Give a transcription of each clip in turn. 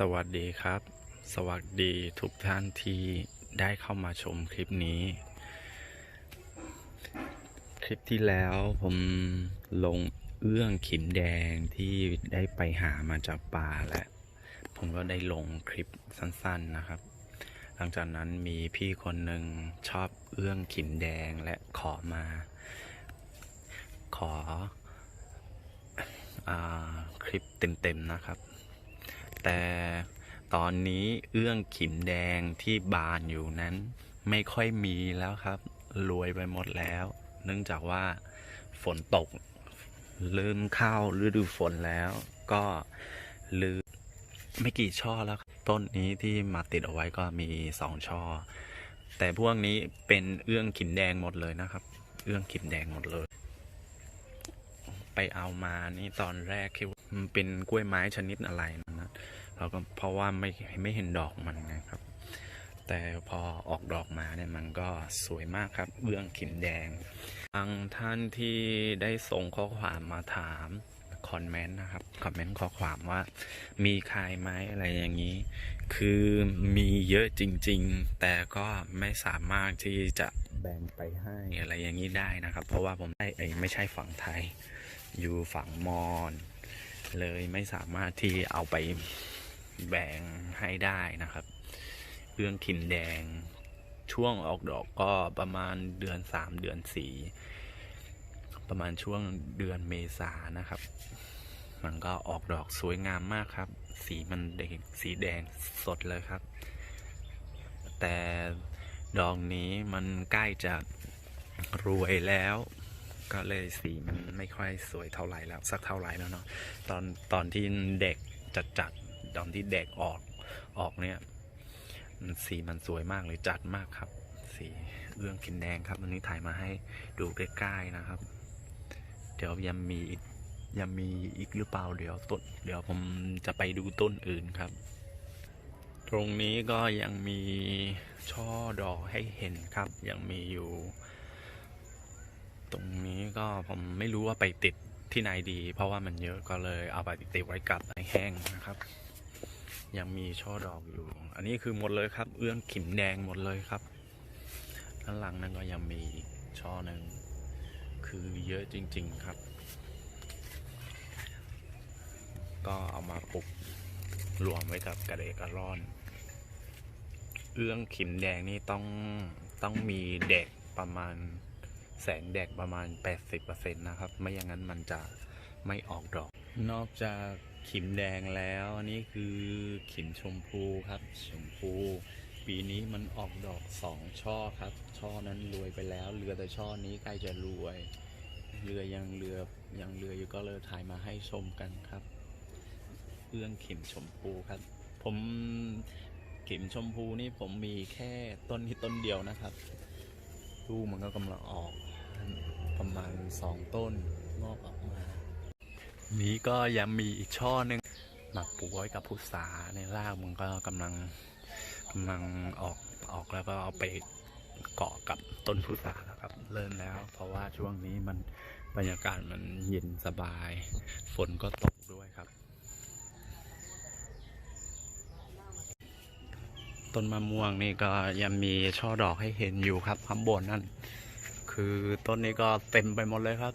สวัสดีครับ สวัสดีทุกท่านที่ได้เข้ามาชมคลิปนี้ คลิปที่แล้วผมลงเอื้องขิมแดงที่ได้ไปหามาจากป่าและ ผมก็ได้ลงคลิปสั้นๆนะครับ หลังจากนั้นมีพี่คนหนึ่งชอบเอื้องขิมแดงและขอมา ขออาคลิปเต็มๆนะครับ แต่ตอนนี้เอื้องขิมแดงที่บานอยู่นั้น ไม่ค่อยมีแล้วครับ รวยไปหมดแล้ว เนื่องจากว่าฝนตกเริ่มเข้าฤดูฝนแล้ว ก็ลืมไม่กี่ช่อแล้ว ต้นนี้ที่มาติดเอาไว้ก็มีสองช่อ แต่พวกนี้เป็นเอื้องขิมแดงหมดเลยนะครับ เอื้องขิมแดงหมดเลย ไปเอามานี่ตอนแรกคิดว่ามันเป็นกล้วยไม้ชนิดอะไรนะ เราก็เพราะว่าไม่ไม่เห็นดอกมันนะครับ แต่พอออกดอกมาเนี่ยมันก็สวยมากครับเบื้องขิมแดงทางท่านที่ได้ส่งข้อความมาถามคอมเมนต์นะครับคอมเมนต์ข้อความว่า มีขายไหมอะไรอย่างนี้ คือมีเยอะจริง ๆ แต่ก็ไม่สามารถที่จะแบ่งไปให้อะไรอย่างนี้ได้นะครับ เพราะว่าผมได้ไม่ใช่ฝั่งไทย อยู่ฝั่งมอญเลยไม่สามารถที่เอาไป แบ่งให้ได้นะครับเรื่องขินแดง ช่วงออกดอกก็ประมาณเดือนสามเดือนสี่ประมาณช่วงเดือนเมษานะครับ มันก็ออกดอกสวยงามมากครับ สีมันแดงสีแดงสดเลยครับ แต่ดอกนี้มันใกล้จะรวยแล้ว ก็เลยสีมันไม่ค่อยสวยเท่าไหร่แล้วสักเท่าไหร่แล้วเนาะตอนตอนที่เด็กจัดจัด ตอนที่เด็กออกออกเนี่ยมันสีมันสวยมากเลยจัดมากครับ สีเรื่องกินแดงครับวันนี้ถ่ายมาให้ดูใกล้ๆนะครับ เดี๋ยวยังมีอีกยังมีอีกหรือเปล่าเดี๋ยวต้นเดี๋ยวผมจะไปดูต้นอื่นครับ ตรงนี้ก็ยังมีช่อดอกให้เห็นครับ ยังมีอยู่ ตรงนี้ก็ผมไม่รู้ว่าไปติดที่ไหนดี เพราะว่ามันเยอะก็เลยเอาไปติดไว้กับในแห้งนะครับ ยังมีช่อดอกอยู่ อันนี้คือหมดเลยครับ เอื้องขิมแดงหมดเลยครับด้านหลังนั้นก็ยังมีช่อหนึ่งคือเยอะจริง ๆครับ ก็เอามาปลูกรวมไว้กับกระเดกระร่อน เอื้องขิมแดงนี่ต้องต้องมีแดกประมาณแสงแดดประมาณ 80%นะครับ ไม่อย่างนั้นมันจะไม่ออกดอก นอกจาก ขิมแดงแล้วนี่คือขิมชมพูครับ ชมพู ปีนี้มันออกดอกสองช่อครับ ช่อนั้นรวยไปแล้วเหลือแต่ช่อนี้ใกล้จะรวย เรือยังเรือยังเรืออยู่ก็เลยถ่ายมาให้ชมกันครับเอื้องขิมชมพูครับ ผมขิมชมพูนี่ผมมีแค่ต้นนี้ต้นเดียวนะครับลูกมันก็กำลังออก ประมาณสองต้นงอกออกมา นี้ก็ยังมีอีกช่อหนึ่งหมักปลูกไว้กับพุทราในรากมันก็กำลังกำลังออกออกแล้วก็เอาไปเกาะกับต้นพุทราแล้วครับเริ่มแล้ว เพราะว่าช่วงนี้มันบรรยากาศมันเย็นสบาย ฝนก็ตกด้วยครับ ต้นมะม่วงนี่ก็ยังมีช่อดอกให้เห็นอยู่ครับข้างบนนั่น คือต้นนี้ก็เต็มไปหมดเลยครับ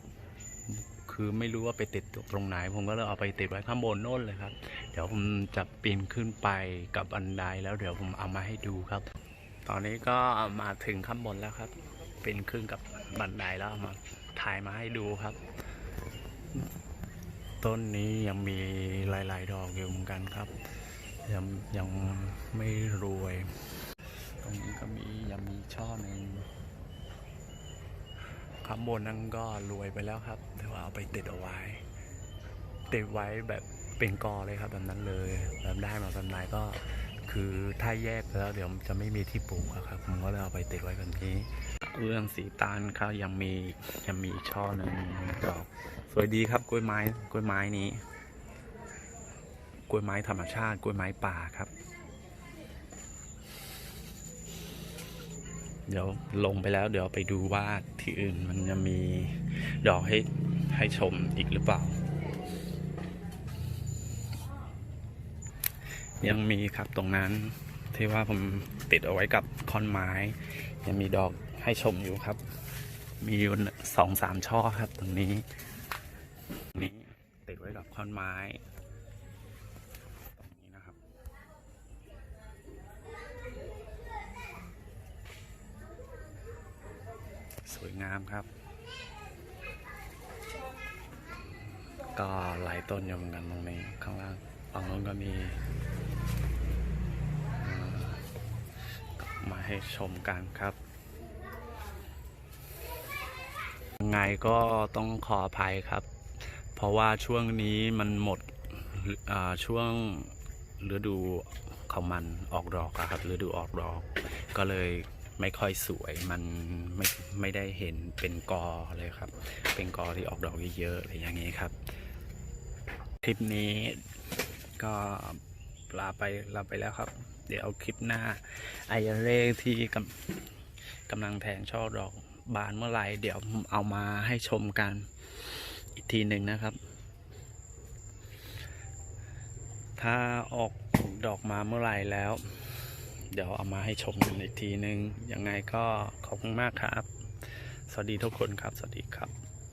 คือไม่รู้ว่าไปติดตรงไหน ผมก็เลยเอาไปติดไว้ข้างบนโน่นเลยครับ เดี๋ยวผมจะปีนขึ้นไปกับบันไดแล้วเดี๋ยวผมเอามาให้ดูครับ ตอนนี้ก็มาถึงข้างบนแล้วครับปีนขึ้นกับบันไดแล้วมาถ่ายมาให้ดูครับ ต้นนี้ยังมีหลาย ๆ ดอกอยู่เหมือนกันครับ ยังยังไม่รวย ตรงนี้ก็มียังมีช่อหนึ่ง ข้างบนนั้นก็รวยไปแล้วครับ แต่ว่าเอาไปติดเอาไว้ติดไว้แบบเป็นกอเลยครับแบบนั้นเลยแบบได้มาแบบไหนก็คือถ้าแยกแล้วเดี๋ยวจะไม่มีที่ปลูกครับ ผมก็เลยเอาไปติดไว้แบบนี้ เรื่องสีตาลครับยังมียังมีช่อหนึ่งดอกสวยดีครับกล้วยไม้กล้วยไม้นี้ กล้วยไม้ธรรมชาติกล้วยไม้ป่าครับ เดี๋ยวลงไปแล้วเดี๋ยวไปดูว่าที่อื่นมันจะมีดอกให้ให้ชมอีกหรือเปล่า ยังมีครับตรงนั้นที่ว่าผมติดเอาไว้กับคอนไม้ ยังมีดอกให้ชมอยู่ครับ มีอยู่สองสามช่อครับตรงนี้นี้ติดไว้กับคอนไม้ ตรงนี้นะครับ สวยงามครับ ก็หลายต้นอยู่เหมือนกันตรงนี้ข้างล่างฝั่งนู้นก็มีมาให้ชมกันครับยังไงก็ต้องขออภัยครับ เพราะว่าช่วงนี้มันหมดช่วงฤดูของมันออกดอกครับฤดูออกดอกก็เลย ไม่ค่อยสวยมันไม่ไม่ได้เห็นเป็นกอเลยครับ เป็นกอที่ออกดอกเยอะๆอะไรอย่างนี้ครับ คลิปนี้ก็ลาไปลาไปแล้วครับ เดี๋ยวคลิปหน้าไอเร่ที่กำกำลังแทงช่อดอกบานเมื่อไหร่เดี๋ยวเอามาให้ชมกันอีกทีหนึ่งนะครับ ถ้าออกดอกมาเมื่อไหร่แล้ว เดี๋ยวเอามาให้ชมกันอีกทีหนึ่งยังไงก็ขอบคุณมากครับ สวัสดีทุกคนครับ สวัสดีครับ